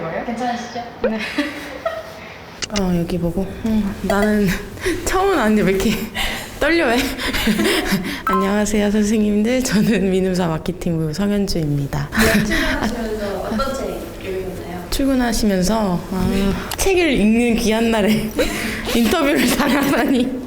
거예요? 괜찮으시죠? 네. 어 여기 보고 음, 나는 처음은 아닌데 왜 이렇게 떨려해? 안녕하세요 선생님들 저는 민음사 마케팅부 성현주입니다 출근하시면서 어떤 책 읽으셨나요? 출근하시면서 아, 책을 읽는 귀한 날에 인터뷰를 당하다니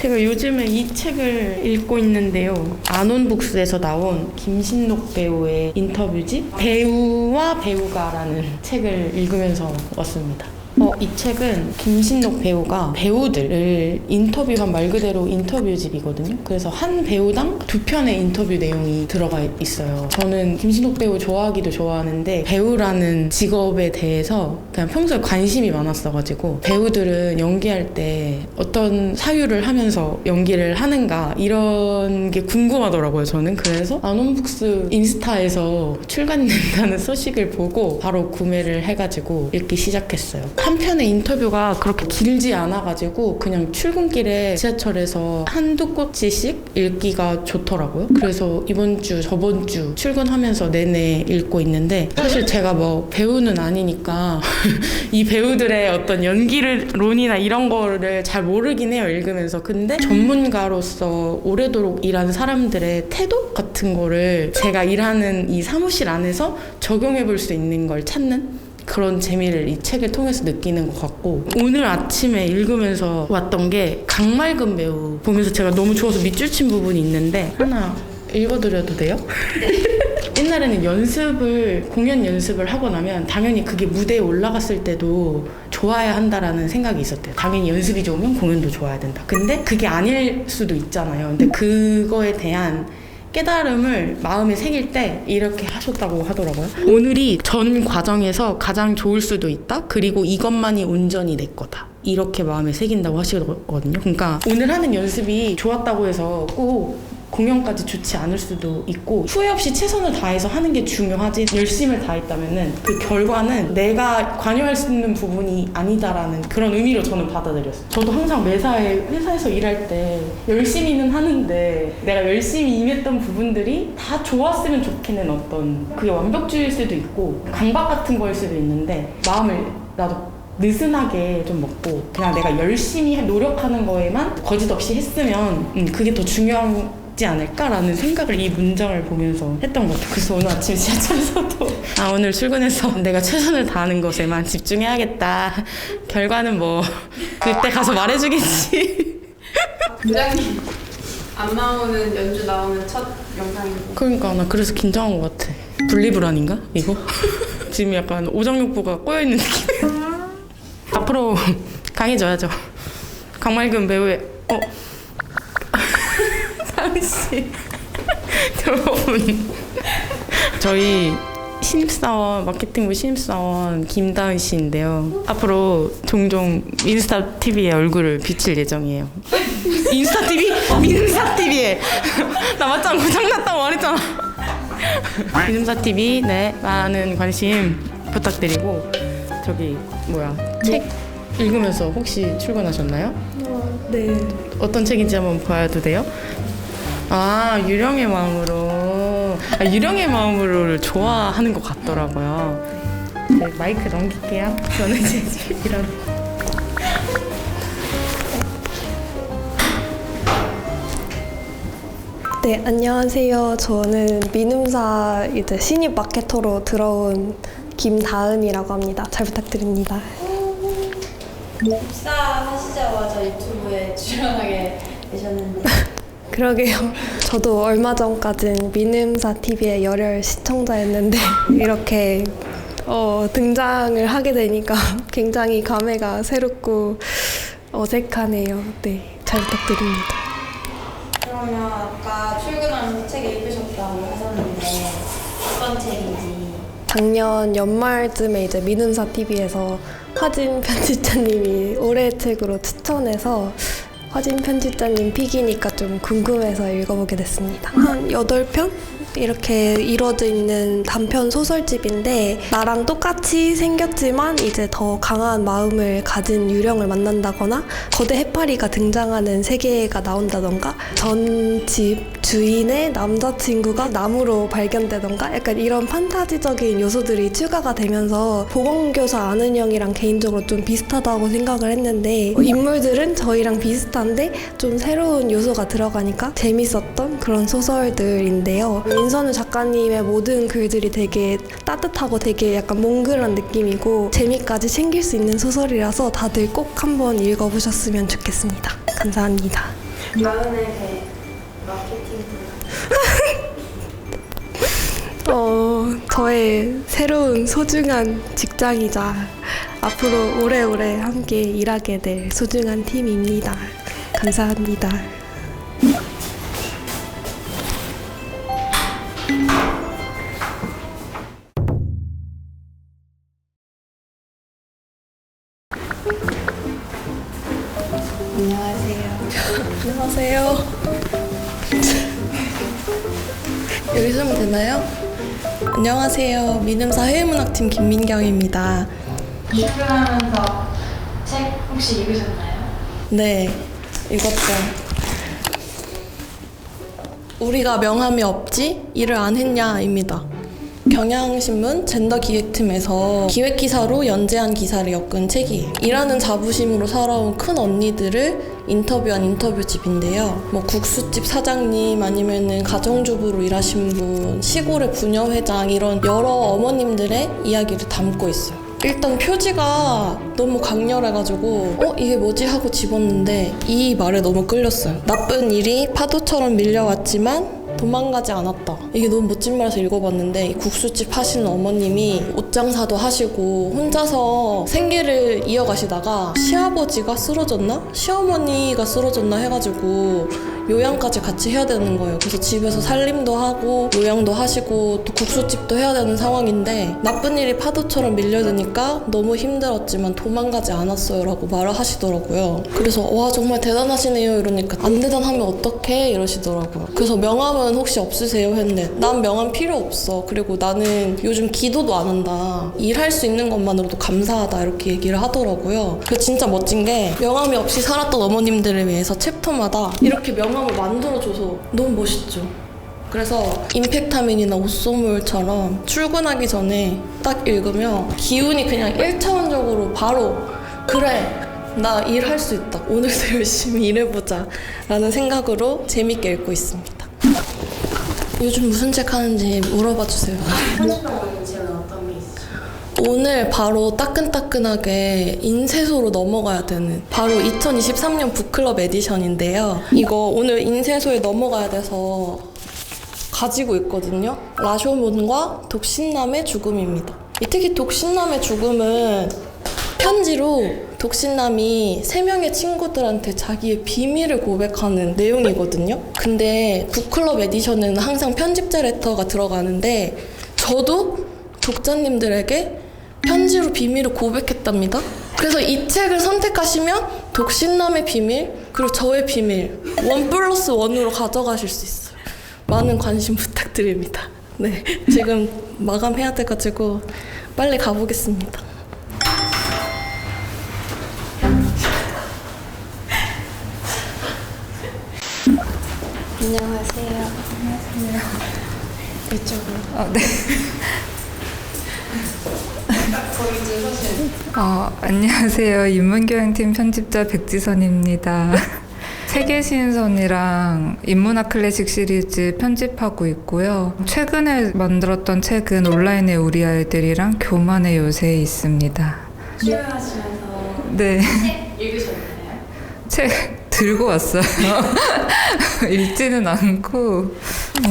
제가 요즘에 이 책을 읽고 있는데요. 아논북스에서 나온 김신록 배우의 인터뷰집 배우와 배우가라는 책을 읽으면서 왔습니다 어, 이 책은 김신록 배우가 배우들을 인터뷰한 말 그대로 인터뷰집이거든요. 그래서 한 배우당 두 편의 인터뷰 내용이 들어가 있어요. 저는 김신록 배우 좋아하기도 좋아하는데 배우라는 직업에 대해서 그냥 평소에 관심이 많았어가지고 배우들은 연기할 때 어떤 사유를 하면서 연기를 하는가 이런 게 궁금하더라고요. 저는 그래서 아논북스 인스타에서 출간된다는 소식을 보고 바로 구매를 해가지고 읽기 시작했어요. 한 편의 인터뷰가 그렇게 길지 않아가지고 그냥 출근길에 지하철에서 한두 꼬치씩 읽기가 좋더라고요. 그래서 이번 주, 저번 주 출근하면서 내내 읽고 있는데 사실 제가 뭐 배우는 아니니까 이 배우들의 어떤 연기론이나 이런 거를 잘 모르긴 해요. 읽으면서. 근데 전문가로서 오래도록 일한 사람들의 태도 같은 거를 제가 일하는 이 사무실 안에서 적용해 볼 수 있는 걸 찾는 그런 재미를 이 책을 통해서 느끼는 것 같고 오늘 아침에 읽으면서 왔던 게 강말금 배우 보면서 제가 너무 좋아서 밑줄 친 부분이 있는데 하나 읽어드려도 돼요? 옛날에는 연습을 공연 연습을 하고 나면 당연히 그게 무대에 올라갔을 때도 좋아야 한다라는 생각이 있었대요. 당연히 연습이 좋으면 공연도 좋아야 된다. 근데 그게 아닐 수도 있잖아요. 근데 그거에 대한 깨달음을 마음에 새길 때 이렇게 하셨다고 하더라고요. 오늘이 전 과정에서 가장 좋을 수도 있다. 그리고 이것만이 온전히 내 거다. 이렇게 마음에 새긴다고 하시거든요. 그러니까 오늘 하는 연습이 좋았다고 해서 꼭 공연까지 좋지 않을 수도 있고 후회 없이 최선을 다해서 하는 게 중요하지 열심을 다했다면은 그 결과는 내가 관여할 수 있는 부분이 아니다라는 그런 의미로 저는 받아들였어요. 저도 항상 매사에 회사에서 일할 때 열심히는 하는데 내가 열심히 임했던 부분들이 다 좋았으면 좋기는 어떤 그게 완벽주의일 수도 있고 강박 같은 거일 수도 있는데 마음을 나도 느슨하게 좀 먹고 그냥 내가 열심히 노력하는 거에만 거짓 없이 했으면 음, 그게 더 중요 하지 않을까라는 생각을 이 문장을 보면서 했던 것 같아요. 그래서 오늘 아침 지하철에서도 아 오늘 출근해서 내가 최선을 다하는 것에만 집중해야겠다. 결과는 뭐 그때 가서 말해주겠지. 부장님 안 나오는 연주 나오는 첫 영상이고 그러니까 나 그래서 긴장한 것 같아. 분리불안인가 이거? 지금 약간 오정육부가 꼬여 있는 느낌. 앞으로 강해져야죠. 강말금 배우의 어 잠시 여러분 저희 신입사원 마케팅부 신입사원 김다은 씨인데요. 앞으로 종종 인스타 TV에 얼굴을 비칠 예정이에요. 인스타 TV? 민사 TV에 나 맞짱 고장났다고 말했잖아. 민사 TV 네 많은 관심 부탁드리고 저기 뭐야 책 읽으면서 혹시 출근하셨나요? 네. 어떤 책인지 한번 봐도 돼요? 아 유령의 마음으로 아, 유령의 마음으로를 좋아하는 것 같더라고요. 네, 마이크 넘길게요. 저는 제 집이라. 네, 안녕하세요. 저는 민음사 이제 신입 마케터로 들어온 김다은이라고 합니다. 잘 부탁드립니다. 입사하시자마자 유튜브에 출연하게 되셨는데 그러게요. 저도 얼마 전까진 민음사 TV의 열혈 시청자였는데 이렇게 어, 등장을 하게 되니까 굉장히 감회가 새롭고 어색하네요. 네, 잘 부탁드립니다. 그러면 아까 출근하면서 책 읽으셨다고 하셨는데 어떤 책인지 작년 연말쯤에 이제 민음사 TV에서 화진 편집자님이 올해의 책으로 추천해서 화진 편집자님 픽이니까 좀 궁금해서 읽어보게 됐습니다. 한 8편 이렇게 이루어져 있는 단편 소설집인데 나랑 똑같이 생겼지만 이제 더 강한 마음을 가진 유령을 만난다거나 거대 해파리가 등장하는 세계가 나온다던가 전 집 주인의 남자친구가 나무로 발견되던가 약간 이런 판타지적인 요소들이 추가가 되면서 보건교사 아는 형이랑 개인적으로 좀 비슷하다고 생각을 했는데 인물들은 저희랑 비슷한데 좀 새로운 요소가 들어가니까 재밌었던 그런 소설들인데요. 민선우 작가님의 모든 글들이 되게 따뜻하고 되게 약간 몽글한 느낌이고 재미까지 챙길 수 있는 소설이라서 다들 꼭 한번 읽어보셨으면 좋겠습니다. 감사합니다. 배 마케팅 어, 저의 새로운 소중한 직장이자 앞으로 오래오래 함께 일하게 될 소중한 팀입니다. 감사합니다. 안녕하세요. 미沼사 해외문학팀 김민경입니다. 출근하면서 책 혹시 읽으셨나요? 네, 읽었죠. 우리가 명함이 없지? 일을 안 했냐입니다. 경향신문 젠더 기획팀에서 기획기사로 연재한 기사를 엮은 책이에요. 일하는 자부심으로 살아온 큰 언니들을 인터뷰한 인터뷰집인데요. 뭐 국수집 사장님 아니면은 가정주부로 일하신 분, 시골의 부녀회장 이런 여러 어머님들의 이야기를 담고 있어요. 일단 표지가 너무 강렬해가지고 어 이게 뭐지 하고 집었는데 이 말에 너무 끌렸어요. 나쁜 일이 파도처럼 밀려왔지만 도망가지 않았다. 이게 너무 멋진 말에서 읽어봤는데 이 국수집 하시는 어머님이 옷장사도 하시고 혼자서 생계를 이어가시다가 시아버지가 쓰러졌나? 시어머니가 쓰러졌나 해가지고 요양까지 같이 해야 되는 거예요. 그래서 집에서 살림도 하고 요양도 하시고 또 국수집도 해야 되는 상황인데 나쁜 일이 파도처럼 밀려드니까 너무 힘들었지만 도망가지 않았어요라고 말을 하시더라고요. 그래서 와 정말 대단하시네요 이러니까 안 대단하면 어떡해 이러시더라고요. 그래서 명함은 혹시 없으세요 했는데 난 명함 필요 없어. 그리고 나는 요즘 기도도 안 한다. 일할 수 있는 것만으로도 감사하다 이렇게 얘기를 하더라고요. 그 진짜 멋진 게 명함이 없이 살았던 어머님들을 위해서 챕터마다 이렇게 명함을 만들어줘서 너무 멋있죠. 그래서 임팩타민이나 옷소물처럼 출근하기 전에 딱 읽으면 기운이 그냥 1차원적으로 바로 그래 나 일할 수 있다 오늘도 열심히 일해보자 라는 생각으로 재밌게 읽고 있습니다 요즘 무슨 책 하는지 물어봐 주세요? 오늘 바로 따끈따끈하게 인쇄소로 넘어가야 되는 바로 2023년 북클럽 에디션인데요. 이거 오늘 인쇄소에 넘어가야 돼서 가지고 있거든요. 라쇼몬과 독신남의 죽음입니다. 이 특히 독신남의 죽음은 편지로 독신남이 세 명의 친구들한테 자기의 비밀을 고백하는 내용이거든요. 근데 북클럽 에디션은 항상 편집자 레터가 들어가는데 저도 독자님들에게 편지로 비밀을 고백했답니다. 그래서 이 책을 선택하시면 독신남의 비밀 그리고 저의 비밀 원 플러스 원으로 가져가실 수 있어요. 많은 관심 부탁드립니다. 네, 지금 마감해야 돼가지고 빨리 가보겠습니다. 안녕하세요. 이쪽으로. 어, 네. 어, 안녕하세요. 인문교양팀 편집자 백지선입니다. 세계신선이랑 인문학 클래식 시리즈 편집하고 있고요. 최근에 만들었던 책은 온라인의 우리 아이들이랑 교만의 요새에 있습니다. 출근하시면서 네. 책 읽으셨나요? 책 들고 왔어요. 읽지는 않고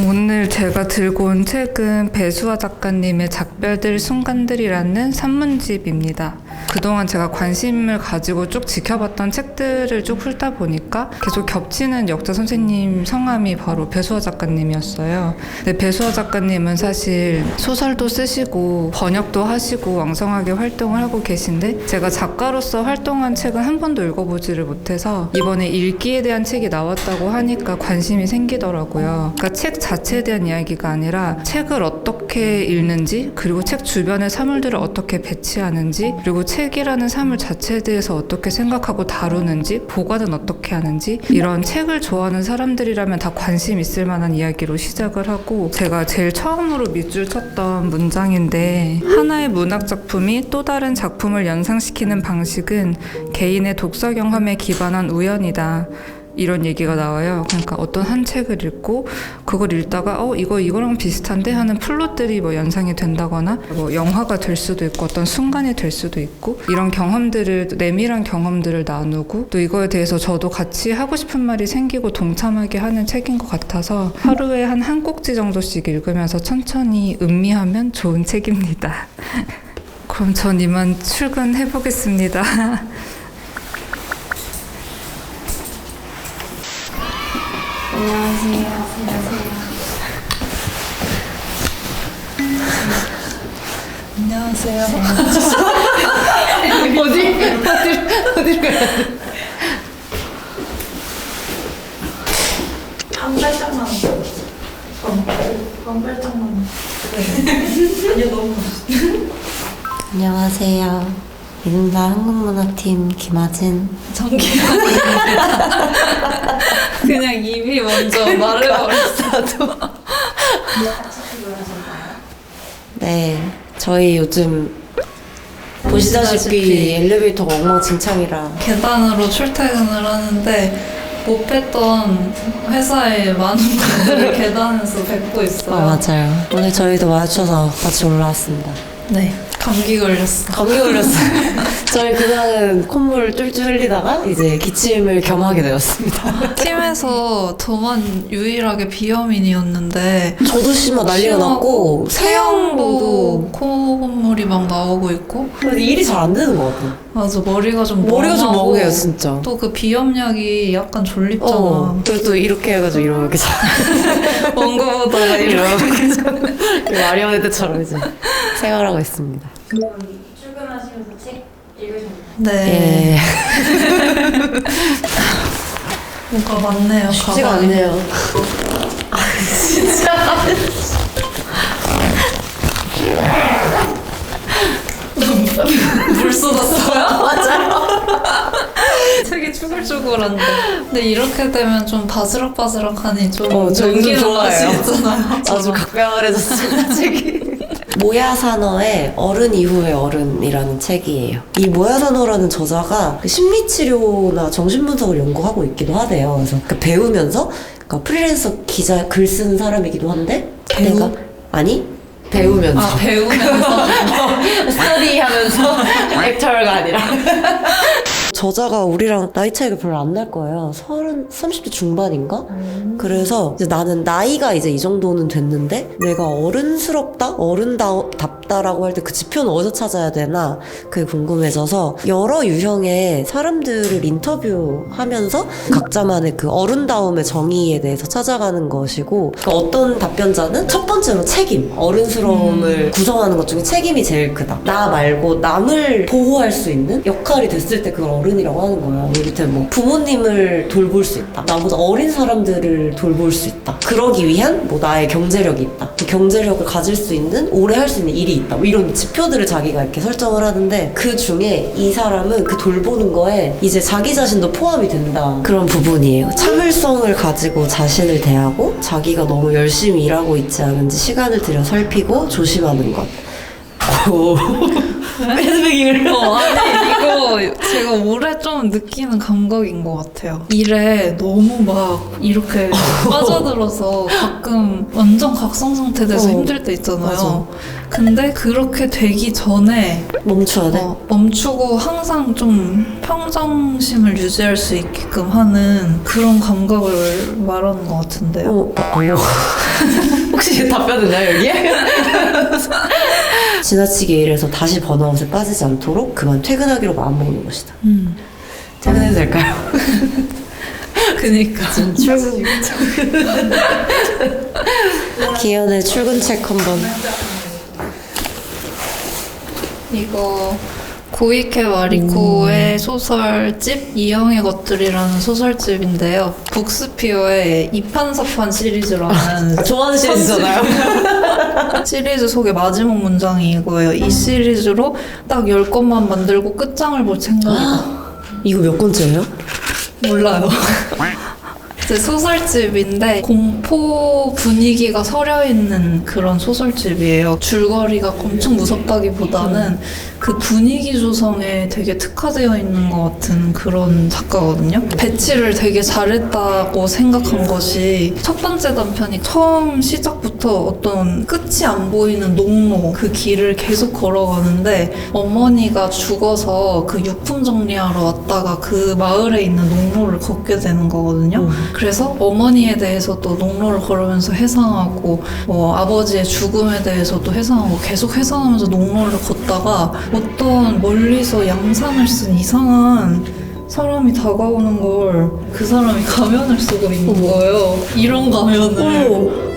오늘 제가 들고 온 책은 배수아 작가님의 작별들 순간들이라는 산문집입니다. 그동안 제가 관심을 가지고 쭉 지켜봤던 책들을 쭉 훑다 보니까 계속 겹치는 역자 선생님 성함이 바로 배수아 작가님이었어요. 근데 배수아 작가님은 사실 소설도 쓰시고 번역도 하시고 왕성하게 활동을 하고 계신데 제가 작가로서 활동한 책은 한 번도 읽어보지를 못해서 이번에 읽기에 대한 책이 나왔다고 하니까 관심이 생기더라고요. 그러니까 책 자체에 대한 이야기가 아니라 책을 어떻게 읽는지 그리고 책 주변의 사물들을 어떻게 배치하는지 그리고 책이라는 사물 자체에 대해서 어떻게 생각하고 다루는지 보관은 어떻게 하는지 이런 책을 좋아하는 사람들이라면 다 관심 있을 만한 이야기로 시작을 하고 제가 제일 처음으로 밑줄 쳤던 문장인데 하나의 문학 작품이 또 다른 작품을 연상시키는 방식은 개인의 독서 경험에 기반한 우연이다. 이런 얘기가 나와요. 그러니까 어떤 한 책을 읽고 그걸 읽다가 어 이거 이거랑 비슷한데 하는 플롯들이 뭐 연상이 된다거나 뭐 영화가 될 수도 있고 어떤 순간이 될 수도 있고 이런 경험들을 내밀한 경험들을 나누고 또 이거에 대해서 저도 같이 하고 싶은 말이 생기고 동참하게 하는 책인 것 같아서 하루에 한 한 꼭지 정도씩 읽으면서 천천히 음미하면 좋은 책입니다. 그럼 전 이만 출근해 보겠습니다. 안녕하세요. 안녕하세요. 안녕하세요. 어디 어디 어디 가야 돼? 한 발짝만. 한 발짝만. 안녕하세요. 이른바 한국문화팀 김하진. 그냥 입이 먼저 말해버렸어도. 네, 저희 요즘 보시다시피 엘리베이터가 엉망진창이라 계단으로 출퇴근을 하는데 못 뵀던 회사의 많은 분들을 계단에서 뵙고 있어요. 아 맞아요. 오늘 저희도 마주쳐서 같이 올라왔습니다. 네, 감기 걸렸어. 감기 걸렸어요. 저희 그냥은 콧물 쫄쫄 흘리다가 이제 기침을 겸하게 되었습니다. 팀에서 저만 유일하게 비염인이었는데 저도 심하 난리가 심하고 났고 세영도 콧물이 막 나오고 있고 근데 일이 잘 안 되는 것 같아요. 맞아 머리가 좀 머리가 좀 멍하고 멍해요 진짜. 또 그 비염약이 약간 졸립잖아. 어, 그리고 또 이렇게 해가지고 이렇게 잘먼 거보다 이렇게. 마리오네 때처럼 이제 생활하고 있습니다. 출근하시면서 책 읽으셨나요? 네, 예. 뭐가 많네요. 쉽지가 가방에. 않네요. 물 쏟았어요? 맞아요. 책이 쭈글쭈글한데. 근데 이렇게 되면 좀 바스락바스락하니 좀 어. 맛이 있잖아요. 아주 각별해졌습니다, 책이. 모야산어의 어른 이후의 어른이라는 책이에요. 이 모야산어라는 저자가 그 심리치료나 정신분석을 연구하고 있기도 하대요. 그래서 그 배우면서 그러니까 프리랜서 기자 글 쓰는 사람이기도 한데 배우? 내가 아니 배우면서 아, 배우면서. 스터디하면서 액터가 아니라 저자가 우리랑 나이 차이가 별로 안 날 거예요. 서른 30대 중반인가? 그래서 이제 나는 나이가 이제 이 정도는 됐는데 내가 어른스럽다, 어른답다라고 할 때 그 지표는 어디서 찾아야 되나 그게 궁금해져서 여러 유형의 사람들을 인터뷰하면서 각자만의 그 어른다움의 정의에 대해서 찾아가는 것이고 그러니까 어떤 답변자는 첫 번째로 책임, 어른스러움을 구성하는 것 중에 책임이 제일 크다. 나 말고 남을 보호할 수 있는 역할이 됐을 때 그걸 어른 이라고 하는 거야. 이를테면 뭐 부모님을 돌볼 수 있다. 나보다 어린 사람들을 돌볼 수 있다. 그러기 위한 뭐 나의 경제력이 있다. 그 경제력을 가질 수 있는 오래 할 수 있는 일이 있다. 뭐 이런 지표들을 자기가 이렇게 설정을 하는데 그 중에 이 사람은 그 돌보는 거에 이제 자기 자신도 포함이 된다. 그런 부분이에요. 참을성을 가지고 자신을 대하고 자기가 너무 열심히 일하고 있지 않은지 시간을 들여 살피고 조심하는 것. 오. 패드백잉을 어, 아니, 이거 제가 올해 좀 느끼는 감각인 것 같아요. 일에 너무 막 이렇게 빠져들어서 가끔 완전 각성 상태 돼서 어, 힘들 때 있잖아요. 맞아. 근데 그렇게 되기 전에 멈춰야 돼. 어, 멈추고 항상 좀 평정심을 유지할 수 있게끔 하는 그런 감각을 말하는 것 같은데요. 어, 어, 어. 혹시 답변 있나요, 여기에? 지나치게 일해서 다시 번아웃에 빠지지 않도록 그만 퇴근하기로 마음먹는 것이다. 음. 퇴근해도 될까요? 그니까. 출근. 기현의 출근 책 한번. 이거 고이케 와리코의 소설집 이영의 것들이라는 소설집인데요. 북스피어의 이판사판 시리즈라는 좋아하는 시리즈잖아요. 시리즈 속의 마지막 문장이 이거예요. 이 시리즈로 딱 10권만 만들고 끝장을 볼 생각이다. 이거 몇 권째예요? 몰라요. 소설집인데 공포 분위기가 서려 있는 그런 소설집이에요. 줄거리가 엄청 무섭다기보다는 그 분위기 조성에 되게 특화되어 있는 것 같은 그런 작가거든요. 배치를 되게 잘했다고 생각한 것이 첫 번째 단편이 처음 시작부터 어떤 끝이 안 보이는 농로 그 길을 계속 걸어가는데 어머니가 죽어서 그 유품 정리하러 왔다가 그 마을에 있는 농로를 걷게 되는 거거든요. 그래서 어머니에 대해서도 농로를 걸으면서 회상하고 뭐 아버지의 죽음에 대해서도 회상하고 계속 회상하면서 농로를 걷다가 어떤 멀리서 양산을 쓴 이상한 사람이 다가오는 걸 그 사람이 가면을 쓰고 있는 거예요. 이런 가면을.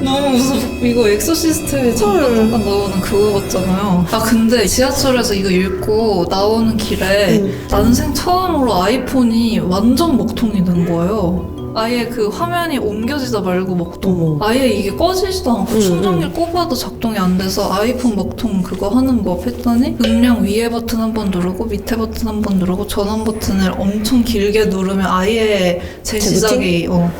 너무 무섭. 이거 엑소시스트에 잠깐 잠깐 나오는 그거 같잖아요. 아 근데 지하철에서 이거 읽고 나오는 길에 난생 처음으로 아이폰이 완전 먹통이 된 거예요. 아예 그 화면이 옮겨지다 말고 먹통. 어머. 아예 이게 꺼지지도 않고 응, 충전기를 꼽아도 작동이 안 돼서 아이폰 먹통 그거 하는 법 했더니 음량 위에 버튼 한 번 누르고 밑에 버튼 한 번 누르고 전원 버튼을 엄청 길게 누르면 아예 재시작이 어.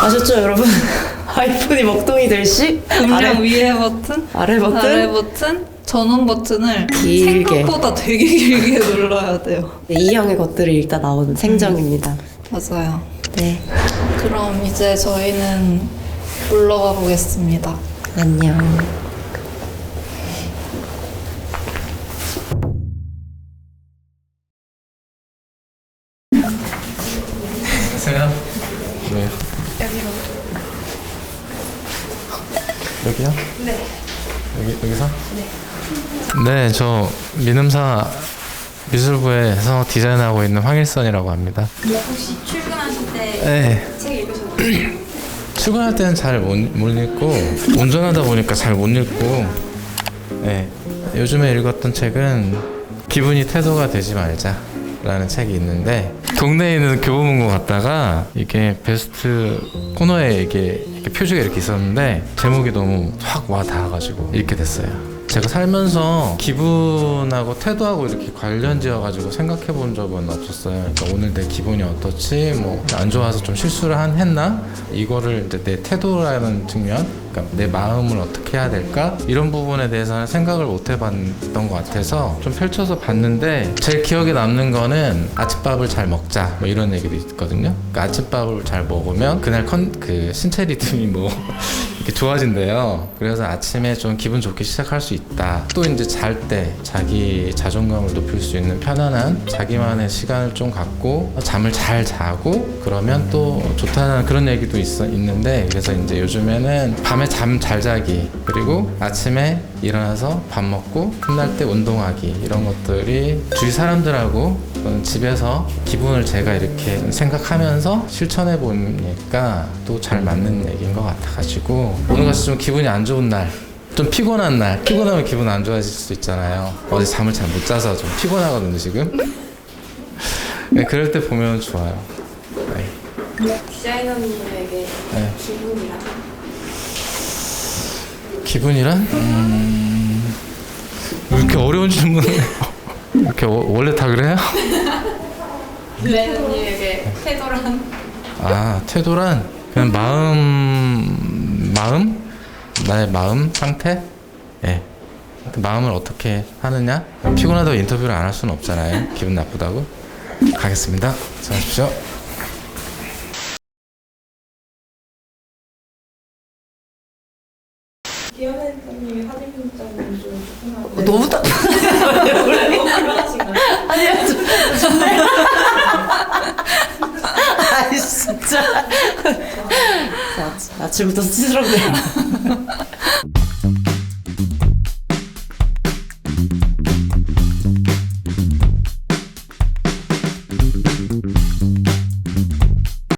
아셨죠, 여러분? 아이폰이 먹통이 될 시? 음량 아래, 위에 버튼 아래 버튼? 아래 버튼 전원 버튼을 길게. 생각보다 되게 길게 눌러야 돼요. 네, 이형의 것들을 읽다 나오는 생정입니다. 맞아요. 네. 그럼 이제 저희는 물러가 보겠습니다. 안녕. 안녕하세요. 네. 여기로. 여기요? 네. 여기 여기서? 네. 네, 저 민음사 미술부에서 디자인하고 있는 황일선이라고 합니다. 혹시 출근하실 때 네. 책 읽으셨나요? 출근할 때는 잘못못 읽고 운전하다 보니까 잘 못 읽고 네. 요즘에 읽었던 책은 기분이 태도가 되지 말자 라는 책이 있는데 동네에 있는 교보문고 갔다가 이게 베스트 코너에 이게 표지가 이렇게 있었는데 제목이 너무 확 와 닿아가지고 읽게 됐어요. 제가 살면서 기분하고 태도하고 이렇게 관련 지어가지고 생각해 본 적은 없었어요. 그러니까 오늘 내 기분이 어떻지, 뭐 안 좋아서 좀 실수를 한 했나? 이거를 이제 내 태도라는 측면, 그러니까 내 마음을 어떻게 해야 될까? 이런 부분에 대해서는 생각을 못 해봤던 것 같아서 좀 펼쳐서 봤는데 제일 기억에 남는 거는 아침밥을 잘 먹자 뭐 이런 얘기도 있거든요. 그러니까 아침밥을 잘 먹으면 그날 컨, 그 신체 리듬이 뭐 이렇게 좋아진대요. 그래서 아침에 좀 기분 좋게 시작할 수 있다. 또 이제 잘 때 자기 자존감을 높일 수 있는 편안한 자기만의 시간을 좀 갖고 잠을 잘 자고 그러면 또 좋다는 그런 얘기도 있어, 있는데 그래서 이제 요즘에는 밤에 잠 잘 자기 그리고 아침에 일어나서 밥 먹고 끝날 때 운동하기 이런 것들이 주위 사람들하고 또는 집에서 기분을 제가 이렇게 생각하면서 실천해 보니까 또 잘 맞는 얘기인 것 같아가지고 오늘 같이 좀 기분이 안 좋은 날 좀 피곤한 날 피곤하면 기분 안 좋아질 수도 있잖아요 어제 잠을 잘 못 자서 좀 피곤하거든요 지금 네, 그럴 때 보면 좋아요 네. 디자이너님에게 네. 기분이랑 기분이란? 음... 왜 이렇게 어려운 질문을? 이렇게 워- 원래 다 그래요? 디자이너님에게 태도랑 아 태도란? 그냥 마음 마음? 나의 마음 상태? 예. 마음을 어떻게 하느냐? 피곤하다고 인터뷰를 안 할 수는 없잖아요. 기분 나쁘다고. 가겠습니다. 수고하십시오 너무 딱. 아니야, 좀. 아니, 진짜. 자,